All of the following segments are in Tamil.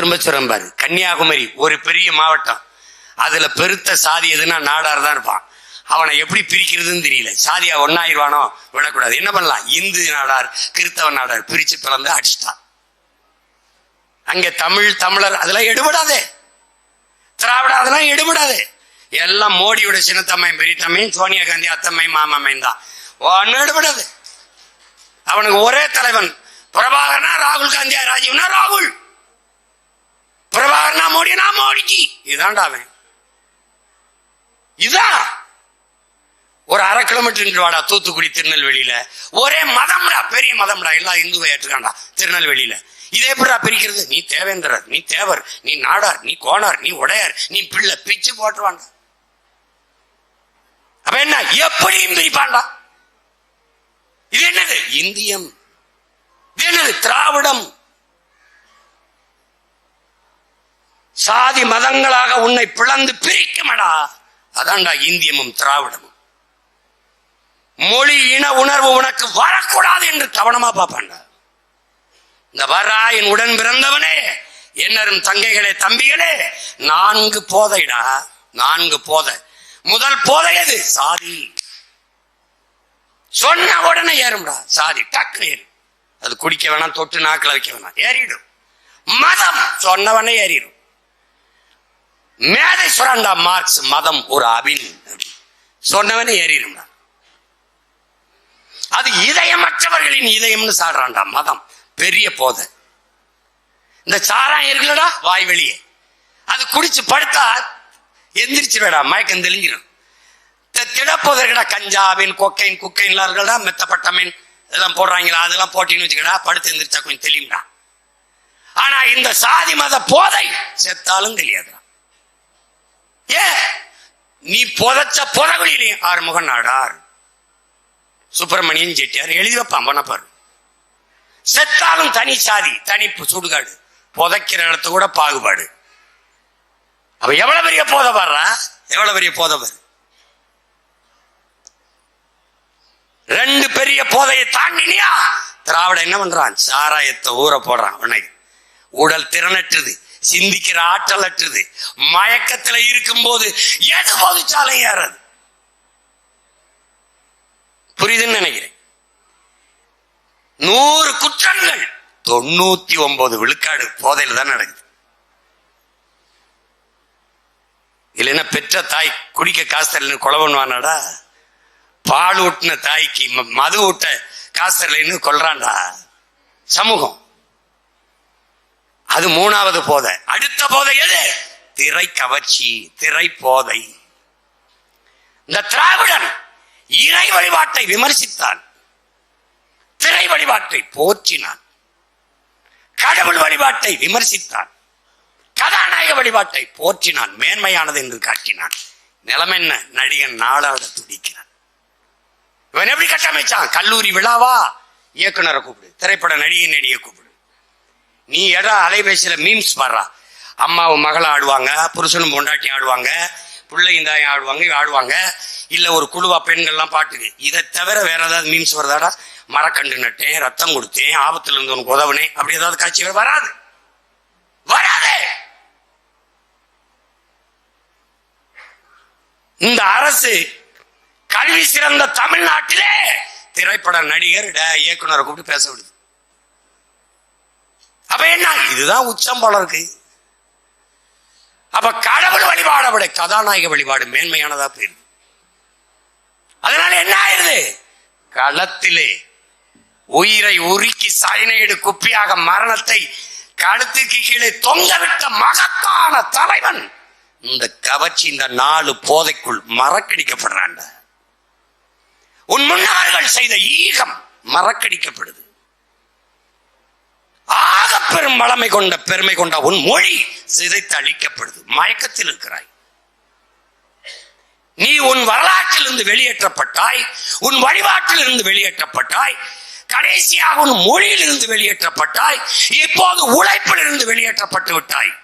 திரும்ப சொல்றேன் பாரு கன்னியாகுமரி ஒரு பெரிய மாவட்டம். அதுல பெருத்த சாதி எதுனா நாடார் தான் இருப்பான். அவனை எப்படி பிரிக்கிறதுன்னு தெரியல. சாதியா ஒன்னாயிருவானோ விடக்கூடாது. என்ன பண்ணலாம்? இந்து நாடார் கிறிஸ்தவ நாடார் பிரிச்சு பிறந்து அடிச்சுட்டான். அங்க தமிழ் தமிழர் அதெல்லாம் எடுபடாதே. திராவிட அதெல்லாம் எடுபடாதே. எல்லாம் மோடியோட சின்னத்தம்மையும் பெரியத்தம்மையும் சோனியா காந்தி அத்தம்மை மாமாமையும் தான். ஒன்னும் எடுபடாது. அவனுக்கு ஒரே தலைவன். பிரபாகரனா ராகுல் காந்தியா ராஜீவ்னா ராகுல். பிரபாகரனா மோடினா மோடிஜி. இதான்டா அவன். இதா? ஒரு அரை கிலோமீட்டர் வாடா தூத்துக்குடி திருநெல்வேலியில. ஒரே மதம்டா பெரிய மதம்டா. எல்லா இந்துவை ஏற்றுக்காண்டா திருநெல்வேலியில. இதே எப்படிடா பிரிக்கிறது? நீ தேவேந்திரர் நீ தேவர் நீ நாடார் நீ கோணார் நீ உடையார் நீ பிள்ளை பிச்சு போட்டுருவான்டா. அப்ப என்ன? எப்படியும் பிரிப்பாண்டா இது என்னது? இந்தியம். இது என்னது? திராவிடம். சாதி மதங்களாக உன்னை பிளந்து பிரிக்குமடா. அதான்டா இந்தியமும் திராவிடமும். மொழி இன உணர்வு உனக்கு வரக்கூடாது என்று கவனமா பார்ப்பான்டா. இந்த வரா என் உடன் பிறந்தவனே என்னரும் தங்கைகளே தம்பிகளே நான்கு போதைடா நான்கு போதை. முதல் போதை எது? சாதி. சொன்ன உடனே ஏறும்டா. சாதி டக்கு ஏறும் அது குடிக்க வேணாம் தொட்டு நாக்கில் வைக்க வேணாம். ஏறிடும். மதம் சொன்னவனே ஏறிடும். மேதை சுரண்டா மார்க்ஸ் மதம் ஒரு அபின். சொன்னவனே ஏறிடும். அது இதயமற்றவர்களின் இதயம்னு சாடுறான்டா மதம். பெரிய போதை. இந்த சாராயம் இருக்குல்லடா வாய் வெளியே. அது குடிச்சு படுத்தா எந்திரிச்சிருடா மயக்கம் தெளிஞ்சிடும் திடப்போதற்கடா கஞ்சாவின் கொக்கைன் குக்கைன்லாம் இருக்கடா மெத்தப்பட்டமின் இதெல்லாம் போடுறாங்களா அதெல்லாம் போட்டின்னு வச்சுக்கடா படுத்து எந்திரிச்சா கொஞ்சம் தெளியும்டா ஆனா இந்த சாதி மத போதை செத்தாலும் தெரியாதுடா. ஏ நீ புதைச்ச புறகுலிலையும் ஆறுமுக நாடார். சுப்பிரமணியன் செட்டியார் எழுதி வைப்பான் பண்ணப்பாரு செத்தாலும் தனி சாதி தனி சுடுகாடு. புதைக்கிற இடத்து கூட பாகுபாடு. அவ எவ்வளவு பெரிய போதை எவ்வளவு பெரிய போதை ரெண்டு பெரிய போதையை தாண்டினியா? திராவிட என்ன பண்றான்? சாராயத்தை ஊற போடுறான் உன்னை. உடல் திறனற்றுது. சிந்திக்கிற ஆற்றல் அற்றுது. மயக்கத்துல இருக்கும்போது எது போதிச்சாலும் ஏறது. புரியுதுன்னு நினைக்கிறேன். நூறு குற்றங்கள். தொண்ணூத்தி ஒன்பது விழுக்காடு போதையில் தான் நடக்குது. இல்லைன்னா பெற்ற தாய் குடிக்க காசு தரலன்னு கொலை பண்ணுவானாடா? பால் ஊட்டின தாய்க்கு ம- மது ஊட்ட காசு தரலன்னு கொல்றான்டா. சமூகம். அது மூணாவது போதை. அடுத்த போதை எது? திரை கவர்ச்சி திரை போதை. இந்த திராவிடன் இறை வழிபாட்டை விமர்சித்தான். திரை வழிபாட்டை போற்றினான். கடவுள் வழிபாட்டை விமர்சித்தான். கதாநாயக வழிபாட்டை போற்றினான். மேன்மையானது என்று காட்டினான். நிலம் என்ன? நடிகன் நாளாட துடிக்கிறான். இவன் எப்படி கட்டமைச்சான்? கல்லூரி விழாவா? இயக்குனரை கூப்பிடு. திரைப்பட நடிகை நடிகை கூப்பிடு. நீ எடா அலைபேசியில மீம்ஸ் பாடுறா அம்மாவும் மகளும் ஆடுவாங்க புருஷனும் பொண்டாட்டி ஆடுவாங்க பிள்ளையும் தாயும் ஆடுவாங்க ஆடுவாங்க. இல்லை ஒரு குழுவா பெண்கள்லாம் பாட்டுக்கு. இதை தவிர வேற ஏதாவது மீம்ஸ் வருதாடா? மரக்கண்டு நட்டேன் ரத்தம் கொடுத்தேன் ஆபத்துல இருந்து உனக்கு உதவுனேன். அப்படி ஏதாவது காட்சி வராது. வராது! இந்த அரசு கல்வி சிறந்த தமிழ்நாட்டிலே திரைப்பட நடிகர் இயக்குனரை கூப்பிட்டு பேச விடுது. என்ன இதுதான் உச்சம் போல இருக்கு. அப்ப கடவுள் வழிபாடை விட கதாநாயக வழிபாடு மேன்மையானதா போயிருது அதனால என்ன ஆயிருது களத்திலே உயிரை உருக்கி சைனைடு குப்பியாக மரணத்தை கழுத்துக்கு கீழே தொங்கவிட்ட மகத்தான தலைவன் இந்த கவர்ச்சி இந்த நாலு போதைக்குள் மறக்கடிக்கப்படுறான் உன் முன்னவர்கள் செய்த ஈகம் மறக்கடிக்கப்படுது. ஆக பெரும் வளமை கொண்ட பெருமை கொண்ட உன் மொழி சிதைத்து அழிக்கப்படுது. மயக்கத்தில் இருக்கிறாய். நீ உன் வரலாற்றில் இருந்து வெளியேற்றப்பட்டாய். உன் வழிபாட்டில் இருந்து வெளியேற்றப்பட்டாய். கடைசியாக உன் மொழியில் இருந்து வெளியேற்றப்பட்டாய். இப்போது உழைப்பில் இருந்து வெளியேற்றப்பட்டு விட்டாய்.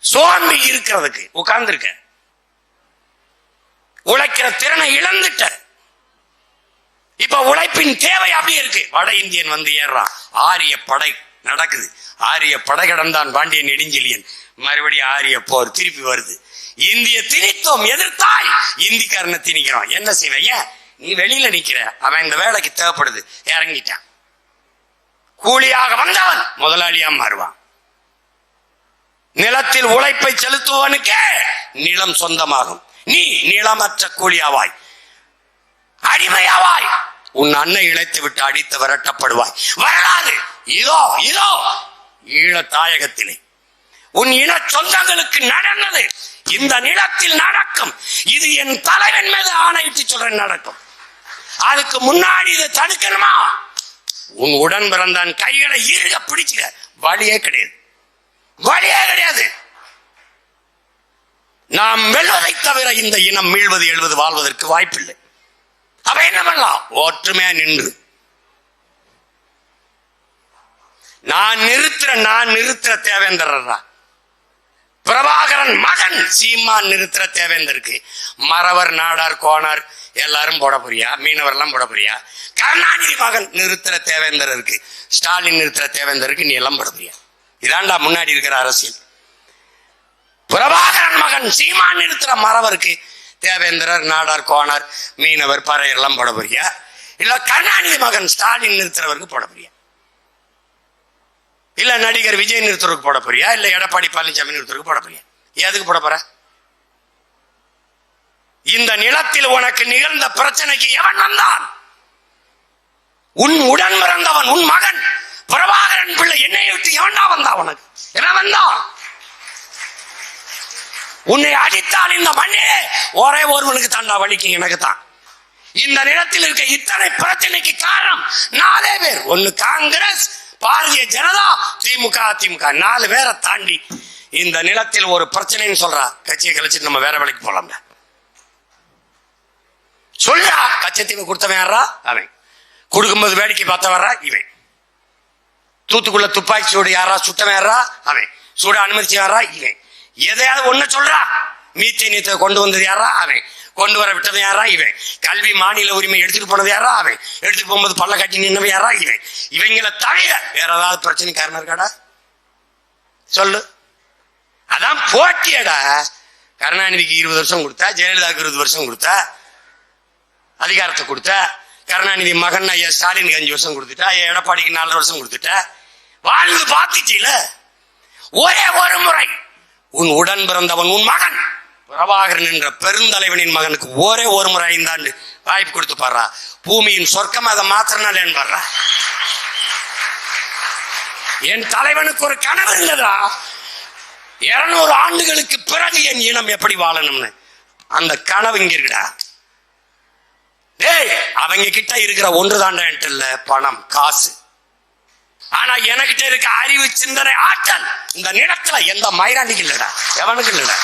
சோர்ந்து இருக்கிறதுக்கு உட்கார்ந்துருக்க. உழைக்கிற திறனை இழந்துட்ட. உழைப்பின் தேவை அப்படி இருக்கு. வட இந்தியன் வந்து ஏறுறான் ஆரிய படை நடக்குது. ஆரிய படை கடந்தான் பாண்டியன் நெடுஞ்செழியன். மறுபடியும் ஆரிய போர் திருப்பி வருது. இந்திய திணித்தோம். எதிர்த்தாய். இந்திக்காரனை திணிக்கிறோம். என்ன செய்வைய நீ வெளியில நிக்கிற. அவன் இந்த வேலைக்கு தேவைப்படுது. இறங்கிட்டான். கூலியாக வந்தவன் முதலாளியா மாறுவான். நிலத்தில் உழைப்பை செலுத்துவனுக்கே நிலம் சொந்தமாகும். நீ நிலமற்ற கூலியாவாய். அடிமையாவாய். உன் அண்ணன் இழைத்து விட்டு அடித்து விரட்டப்படுவாய். வரலாறு. இதோ இதோ ஈழ தாயகத்திலே. உன் இன சொந்தங்களுக்கு நடந்தது. இந்த நிலத்தில் நடக்கும். இது என் தலைவன் மீது ஆணையிட்டு சொல்றேன் நடக்கும். அதுக்கு முன்னாடி இதை தடுக்கணுமா? உன் உடன் பிறந்தான் கைகளை ஈர்க பிடிச்சுக்க. வழியே கிடையாது. வழியே கிடையாது. நாம் வெல்வதை தவிர இந்த இனம் மீழ்வது எழுவது வாழ்வதற்கு வாய்ப்பில்லை. அவ என்ன பண்ணலாம்? ஒற்றுமையா நின்று. நான் நிறுத்துற நான் நிறுத்துற தேவேந்திரா பிரபாகரன் மகன் சீமான் நிறுத்துற தேவேந்தருக்கு மறவர் நாடார் கோணார் எல்லாரும் போட போறியா? மீனவர் எல்லாம் போட போறியா? கருணாநிதி மகன் நிறுத்துற தேவேந்தருக்கு ஸ்டாலின் நிறுத்துற தேவேந்தருக்கு நீ எல்லாம் போட போறியா? இதாண்டா முன்னாடி இருக்கிற அரசியல். பிரபாகரன் மகன் சீமான் நிறுத்துற மறவருக்கு தேவேந்திரர் நாடார் கோணர் மீனவர் பறையெல்லாம் போட போறியா? இல்ல கருணாநிதி மகன் ஸ்டாலின் நிறுத்துறவருக்கு போட போறியா? இல்ல நடிகர் விஜய் நிறுத்துறதுக்கு போட போறியா? இல்ல எடப்பாடி பழனிசாமி நிறுத்துறதுக்கு போட போறியா? எதுக்கு போட போற? இந்த நிலத்தில் உனக்கு நிகழ்ந்த பிரச்சனைக்கு எவன் வந்தான்? உன் உடன் பிறந்தவன் உன் மகன் பிரபாகரன் பிள்ளை என்னை விட்டு எவன்டா வந்தா உனக்கு? என்ன வந்தான்? உன்னை அடித்தால் இந்த மண்ணிலே ஒரே ஒருவனுக்கு தாண்டா வலிக்கும் எனக்கு தான் இந்த நிலத்தில் இருக்க இத்தனை பிரச்சனைக்கு காரணம் நாலே பேர். ஒன்னு காங்கிரஸ் பாரதிய ஜனதா திமுக அதிமுக நாலு பேரை தாண்டி இந்த நிலத்தில் ஒரு பிரச்சனைன்னு சொல்றா. கட்சியை கழிச்சு நம்ம வேற வேலைக்கு போலாம்ல. சொல்றா கச்சத்தீவு கொடுத்தவன் யாரா அவன். கொடுக்கும்போது வேடிக்கை பார்த்தவரா இவன். தூத்துக்குள்ள துப்பாக்கி சூடு யாரா சுத்தவன் யாரா அவன். சூட அனுமதிச்சு யாரா இவன். எதையாவது ஒண்ணு சொல்றா? மீத்தேனியத்தை கொண்டு வந்தது யாரா? அவன். கொண்டு வர விட்டது யாரா? இவன். கல்வி மாநில உரிமை எடுத்துட்டு போனது யாரா? அவன். எடுத்துட்டு போகும்போது பல்ல கட்டி நின்னவன் யாரா? இவன். இவங்களை தவிர வேற ஏதாவது பிரச்சனை காரணம் இருக்காடா? சொல்லு. அதான் போட்டியடா. கருணாநிதிக்கு இருபது வருஷம் கொடுத்தா ஜெயலலிதாவுக்கு இருபது வருஷம் கொடுத்தா அதிகாரத்தை கொடுத்த கருணாநிதி மகன் ஐயா ஸ்டாலினுக்கு அஞ்சு வருஷம் கொடுத்துட்டா எடப்பாடிக்கு நாலு வருஷம் கொடுத்துட்டா வாழ்ந்து பார்த்துட்டீல? ஒரே ஒரு முறை உன் உடன் பிறந்தவன் உன் மகன். பிரபாகரன் என்ற பெருந்தலைவனின் மகனுக்கு ஒரே ஒரு முறை ஐந்தாண்டு வாய்ப்பு கொடுத்து பாடுறா. பூமியின் சொர்க்கம் அதை மாத்திரனால என்பாரா என் தலைவனுக்கு ஒரு கனவு இருந்ததா? இருநூறு ஆண்டுகளுக்கு பிறகு என் இனம் எப்படி வாழணும்னு. அந்த கனவு இங்க இருக்குடா. டேய் அவங்க கிட்ட இருக்கிற ஒன்று தாண்டா என்கிட்ட இல்ல பணம் காசு. ஆனா எனக்கிட்ட இருக்க அறிவு சிந்தனை ஆற்றல் இந்த நிலத்துல எந்த மயிராண்டிக்கு இல்லடா எவனுக்கு இல்லடா.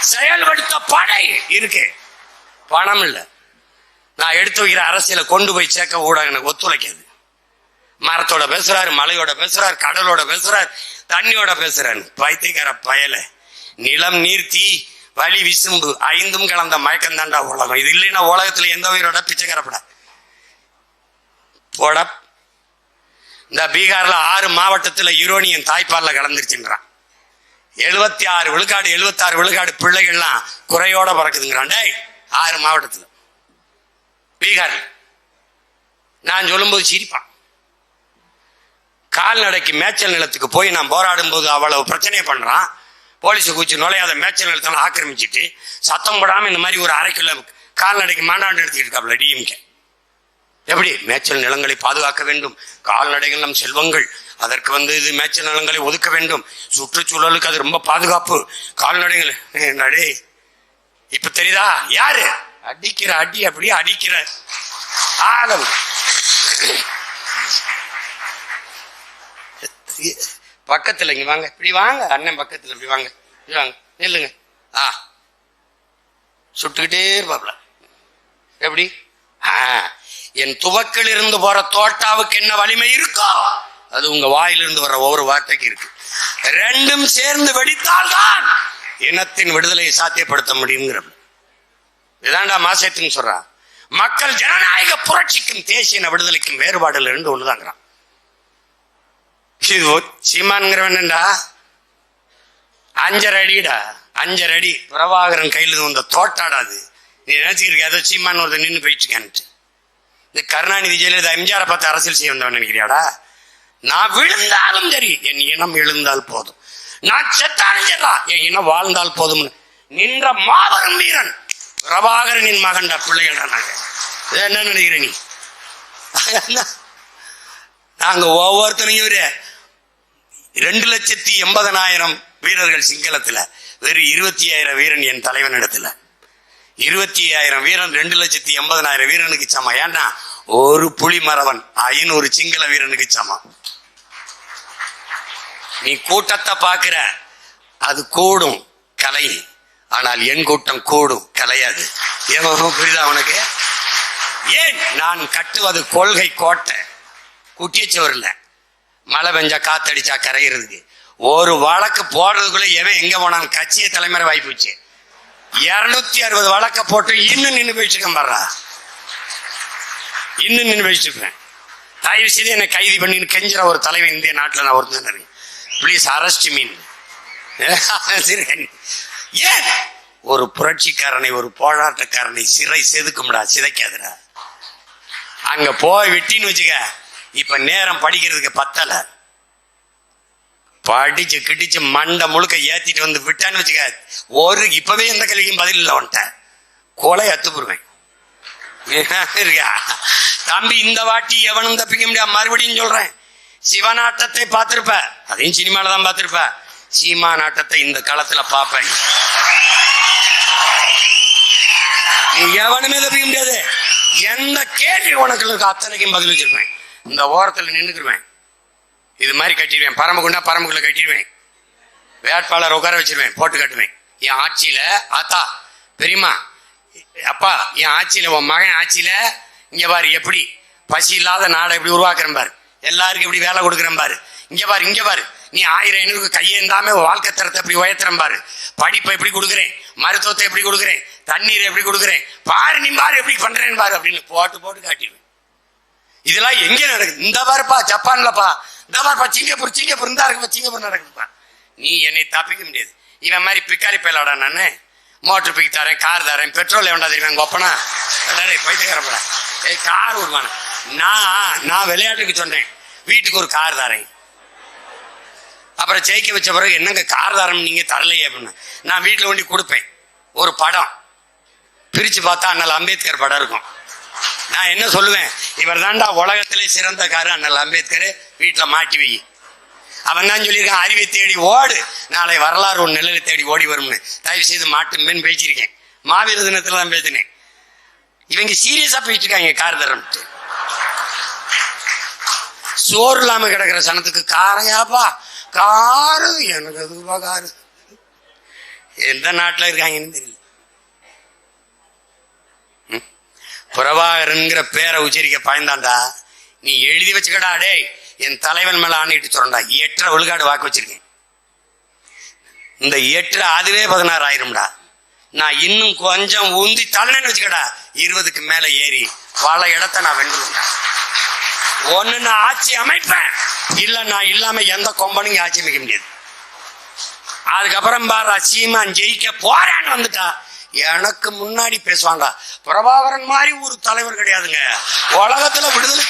செயல்படுத்த படை இருக்கு. பணம் இல்ல. நான் எடுத்து வைக்கிற அரசியல கொண்டு போய் சேர்க்க ஊடகம் எனக்கு ஒத்துழைக்காது. மரத்தோட பேசுறாரு மலையோட பேசுறாரு கடலோட பேசுறாரு தண்ணியோட பேசுறாரு. பைத்தியக்கார பயல. நிலம் நீர் தீ வலி விசும்பு ஐந்தும் கலந்த மயக்கம் தாண்டா உலகம். இது இல்லைன்னா உலகத்துல எந்த உயிரோட? பிச்சைக்காரப்பட. போட. இந்த பீகார்ல ஆறு மாவட்டத்தில் யூரோனியன் தாய்ப்பாலில் கலந்துருச்சுன்றான். எழுபத்தி ஆறு விழுக்காடு எழுபத்தாறு விழுக்காடு பிள்ளைகள்லாம் குறையோட பிறக்குதுங்கிறான். டேய் ஆறு மாவட்டத்தில். பீகார். நான் சொல்லும்போது சிரிப்பான். கால்நடைக்கு மேய்ச்சல் நிலத்துக்கு போய் நான் போராடும் போது அவ்வளவு பிரச்சனையை பண்ணுறான் போலீஸை கூச்சி நுழையாத மேய்ச்சல் நிலத்தெல்லாம் ஆக்கிரமிச்சிட்டு சத்தம் போடாமல் இந்த மாதிரி ஒரு அரை கிலோ கால்நடைக்கு மாண்டாண்டு எடுத்துக்கிட்டு இருக்காப்ல டிஎம்கே எப்படி? மேய்ச்சல் நிலங்களை பாதுகாக்க வேண்டும். கால்நடைகள் நம் செல்வங்கள். அதற்கு வந்து இது மேய்ச்சல் நிலங்களை ஒதுக்க வேண்டும். சுற்றுச்சூழலுக்கு அது ரொம்ப பாதுகாப்பு. கால்நடைகள் நடே. இப்ப தெரியுதா? யாரு? அடிக்கிற அடி அப்படியே அடிக்கிற ஆளவு பக்கத்துல இங்க வாங்க. இப்படி வாங்க. அண்ணன் பக்கத்துல இப்படி வாங்க. இப்படி வாங்க. நில்லுங்க. ஆ. சுட்டுக்கிட்டே இருப்பாப்ல. எப்படி? ஆ, என் துவக்கில் இருந்து போற தோட்டாவுக்கு என்ன வலிமை இருக்கோ அது உங்க வாயிலிருந்து வர ஒவ்வொரு வார்த்தைக்கு இருக்கு. ரெண்டும் சேர்ந்து வெடித்தால்தான் இனத்தின் விடுதலையை சாத்தியப்படுத்த முடியுங்கிற இதாண்டா மாசத்தின்னு சொல்றான் மக்கள் ஜனநாயக புரட்சிக்கும் தேசிய விடுதலைக்கும் வேறுபாடுல இருந்து ஒண்ணுதாங்கிறான். இது ஒ- சீமான்ங்கிறவன்டா அஞ்சரை அடிடா அஞ்சரை அடி பிரபாகரன் கையில் இருந்து வந்த தோட்டாடாது நீ நினைச்சிருக்க ஏதோ சீமான் ஒருத்தர் நின்று போயிட்டுருக்கான்ட்டு இந்த கருணாநிதி ஜெயலலிதா எம்ஜிஆரை பார்த்து அரசியல் செய்ய வந்தவன் நினைக்கிறியாடா? நான் விழுந்தாலும் சரி என் இனம் எழுந்தால் போதும். நான் செத்தாலும் சரிடா என் இனம் வாழ்ந்தால் போதும் நின்ற மாபெரும் வீரன் பிரபாகரனின் மகன்டா பிள்ளைகள்டா நாங்க. என்ன நினைக்கிற நீ? நாங்க ஒவ்வொருத்தனையும் ஒரு ரெண்டு லட்சத்தி எண்பதனாயிரம் வீரர்கள் சிங்களத்துல வெறும் இருபத்தி ஆயிரம் வீரன் என் தலைவன் இடத்துல இருபத்தி ஆயிரம் வீரன் ரெண்டு லட்சத்தி எண்பதனாயிரம் வீரனுக்கு சமம். ஏன்னா ஒரு புலி மரவன் ஐநூறு சிங்கள வீரனுக்கு சமம். நீ கூட்டத்தை பார்க்கிற அது கூடும் கலை. ஆனால் என் கூட்டம் கூடும் கலையாது. ஏன் புரியுதா உனக்கு? ஏன்? நான் கட்டுவது கொள்கை கோட்டை. குட்டியச்சவர் இல்ல மழை பெஞ்சா காத்தடிச்சா கரைகிறதுக்கு ஒரு வழக்கு போடுறதுக்குள்ள எவன் எங்க போனான்? கட்சியை தலைமுறை வாய்ப்புச்சு இருநூத்தி அறுபது வழக்க போட்டு இன்னும் நின்று போயிட்டு பாடுறா இன்னும் நின்று போயிட்டு தயவு செய்து என்னை கைது பண்ணின்னு கெஞ்சுற ஒரு தலைவன் இந்திய நாட்டில் நான் ஒருத்தன் ப்ளீஸ் அரெஸ்ட் மீன் ஏன்? ஒரு புரட்சிக்காரனை ஒரு போராட்டக்காரனை சிறை செதுக்கும்டா சிதைக்காதுடா. அங்க போய் விட்டின்னு வச்சுக்க இப்ப நேரம் படிக்கிறதுக்கு பத்தலை. படிச்சு கிடிச்சு மண்டை முழுக்க ஏத்திட்டு வந்து விட்டான்னு வச்சுக்க ஒரு இப்பவே எந்த கேள்விக்கும் பதில் இல்லை வந்துட்டேன் கொலை அத்துப்புருவேன். இருக்கா? தம்பி இந்த வாட்டி எவனும் தப்பிக்க முடியாது மறுபடியும் சொல்றேன். சிவநாட்டத்தை பார்த்திருப்ப. அதையும் சினிமால தான் பார்த்திருப்ப. சீமா நாட்டத்தை இந்த காலத்துல பார்ப்பேன். நீ எவனுமே தப்பிக்க முடியாது. எந்த கேள்வி உனக்கு அத்தனைக்கும் பதில் வச்சிருப்பேன். இந்த ஓரத்துல நின்னுக்குருவேன். இது மாதிரி கட்டிடுவேன். பரமக்குண்டா பரமக்குள்ள கட்டிடுவேன். வேட்பாளர் உட்கார வச்சிருவேன். போட்டு கட்டுவேன். என் ஆட்சியில ஆத்தா பெரியம்மா அப்பா என் ஆட்சியில உன் மகன் ஆட்சியில இங்க பாரு எப்படி? பசி இல்லாத நாடை எப்படி உருவாக்குறேன் பாரு. எல்லாருக்கும் எப்படி வேலை கொடுக்குறேன் பாரு. இங்க பாரு இங்க பாரு. நீ ஆயிரம் ஐநூறுக்கு கையேந்தாம வாழ்க்கை தரத்தை எப்படி உயர்த்துறேன் பாரு. படிப்பை எப்படி கொடுக்குறேன். மருத்துவத்தை எப்படி கொடுக்குறேன். தண்ணீர் எப்படி கொடுக்குறேன். பாரு நீ பாரு எப்படி பண்றேன்னு பாரு அப்படின்னு போட்டு போட்டு காட்டிடுவேன். இதெல்லாம் எங்க நடக்குது? இந்த பாருப்பா ஜப்பான்லப்பா. இந்த பாருப்பா சிங்கப்பூர் சிங்கப்பூர் இந்த இருக்குப்பா சிங்கப்பூர் நடக்குதுப்பா. நீ என்னை தப்பிக்க முடியாது. இவன் மாதிரி பிக்காரி பயிலாடா நானு. மோட்டர் பிக் தரேன் கார் தரேன் பெட்ரோல் எவன்டா தெரியுமா எங்க ஒப்பனா? எல்லாரும் பைத்தியக்காரப்படா. ஏய் கார் விடுவான நான் நான் விளையாட்டுக்கு சொன்னேன். வீட்டுக்கு ஒரு கார் தரேன். அப்புறம் ஜெயிக்க வச்ச பிறகு என்னங்க கார் தரம் நீங்கள் தரலையே அப்படின்னு. நான் வீட்டில் கொண்டு கொடுப்பேன். ஒரு படம். பிரித்து பார்த்தா அண்ணல் அம்பேத்கர் படம் இருக்கும். நான் என்ன சொல்லுவேன்? இவர் தாண்டா உலகத்திலே சிறந்த காரு அண்ணல் அம்பேத்கர். வீட்டில் மாட்டி வை. அவன் தான் சொல்லியிருக்கான் அறிவை தேடி ஓடு. நாளை வரலாறு ஒரு நிழலை தேடி ஓடி வரும்னு. தயவு செய்து மாட்டும்பேன்னு பேசியிருக்கேன். மாவீர தினத்தில் தான் பேசினேன். இவங்க சீரியஸாக போயிட்டுருக்காங்க கார் தரம்ட்டு. சோறு இல்லாமல் கிடக்கிற சனத்துக்கு காரையாப்பா காரு எனக்கு அதுவா காரு எந்த நாட்டில் இருக்காங்கன்னு தெரியல. பிரபாகரன்கிற பேரை உச்சரிக்க பயந்தாண்டா நீ எழுதி வச்சுக்கடா டேய் என் தலைவன் மேல ஆணையிட்டு சொல்றா எட்டரை விழுக்காடு வாக்கு வச்சிருக்கேன். இந்த எட்டு அதுவே பதினாறு ஆயிரும்டா. நான் இன்னும் கொஞ்சம் உந்தி தள்ளனு வச்சுக்கடா இருபதுக்கு மேல ஏறி பல இடத்த நான் வென்றுவேன்டா ஒண்ணு நான் ஆட்சி அமைப்பேன் இல்ல நான் இல்லாம எந்த கொம்பனையும் ஆட்சி அமைக்க முடியாது. அதுக்கப்புறம் பாரு சீமான் ஜெயிக்க போறேன்னு வந்துட்டா. எனக்கு முன்னாடி பேசுவாங்க பிரபாகரன் மாதிரி ஒரு தலைவர் கிடையாதுங்க. உலகத்துல விடுதலை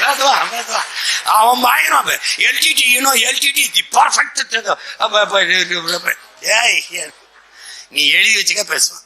பேசுவான் பேசுவான் அவன் பயணம் எல்ஜிடி யூனோ எல்ஜிடி தி பர்ஃபெக்ட் ஏய் நீ எழுதி வச்சுக்க பேசுவான்